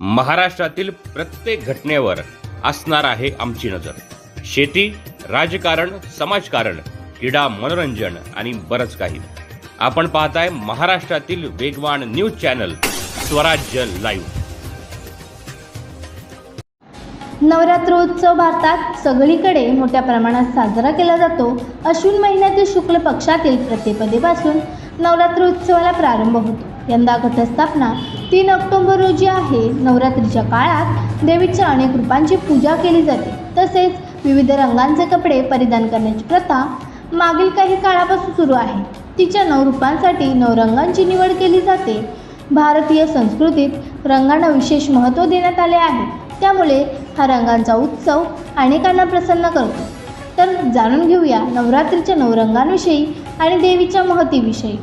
महाराष्ट्रातील प्रत्येक घटनेवर असणार आहे आमची नजर. शेती राजकारण समाजकारण क्रीडा मनोरंजन आणि बरंच काही. आपण पाहताय महाराष्ट्रातील वेगवान न्यूज चॅनल स्वराज्य लाईव्ह. नवरात्रोत्सव भारतात सगळीकडे मोठ्या प्रमाणात साजरा केला जातो. अश्विन महिन्यातील शुक्ल पक्षातील प्रतिपदेपासून नवरात्रोत्सवाला प्रारंभ होतो. यंदा घटस्थापना तीन ऑक्टोबर रोजी आहे. नवरात्रीच्या काळात देवीच्या अनेक रूपांची पूजा केली जाते. तसेच विविध रंगांचे कपडे परिधान करण्याची प्रथा मागील काही काळापासून सुरू आहे. तिच्या नऊ रूपांसाठी नऊ रंगांची निवड केली जाते. भारतीय संस्कृतीत रंगांना विशेष महत्त्व देण्यात आले आहे. त्यामुळे हा रंगांचा उत्सव अनेकांना प्रसन्न करतो. तर जाणून घेऊया नवरात्रीच्या नऊ रंगांविषयी आणि देवीच्या महतीविषयी.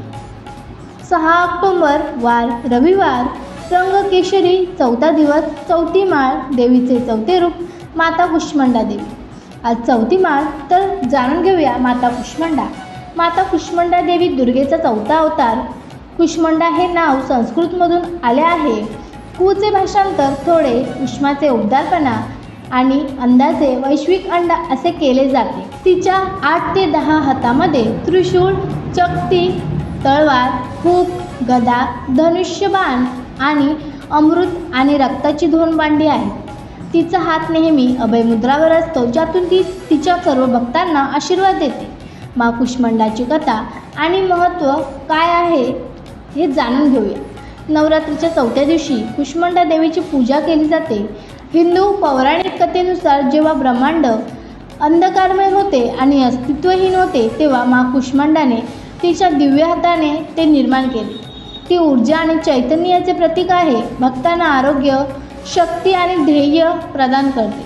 सहा ऑक्टोबर वार रविवार रंग केशरी चौथा दिवस चौथी माळ देवीचे चौथे रूप माता कुष्मंडा देवी. आज चौथी माळ तर जाणून घेऊया माता कुष्मंडा. माता कुष्मंडा देवी दुर्गेचा चौथा अवतार. कुष्मंडा हे नाव संस्कृतमधून आले आहे. कुचे भाषांतर थोडे उष्माचे उबदारपणा आणि अंदाजे वैश्विक अंडा असे केले जाते. तिच्या आठ ते दहा हातामध्ये त्रिशूळ चकती तळवार खूप गदा धनुष्यबाण आणि अमृत आणि रक्ताची दोन बांडी आहे. तिचा हात नेहमी अभयमुद्रावर असतो ज्यातून ती तिच्या सर्व भक्तांना आशीर्वाद देते. मा कुष्मंडाची कथा आणि महत्त्व काय आहे हे जाणून घेऊया. नवरात्रीच्या चौथ्या दिवशी कुष्मंडा देवीची पूजा केली जाते. हिंदू पौराणिक कथेनुसार जेव्हा ब्रह्मांड अंधकारमय होते आणि अस्तित्वहीन होते तेव्हा मा कुष्मांडाने तिच्या दिव्य हाताने ते निर्माण केले. ती ऊर्जा आणि चैतन्याचे प्रतीक आहे भक्तांना आरोग्य शक्ती आणि ध्येय प्रदान करते.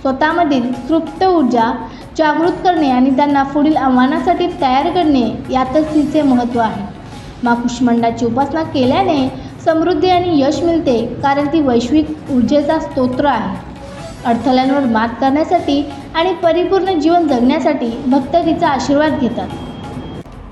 स्वतःमधील तृप्त ऊर्जा जागृत करणे आणि त्यांना पुढील आव्हानासाठी तयार करणे यातच तिचे महत्त्व आहे. मा उपासना केल्याने समृद्धी आणि यश मिळते कारण ती वैश्विक ऊर्जेचा स्तोत्र आहे. अडथळ्यांवर मात करण्यासाठी आणि परिपूर्ण जीवन जगण्यासाठी भक्त तिचा आशीर्वाद घेतात.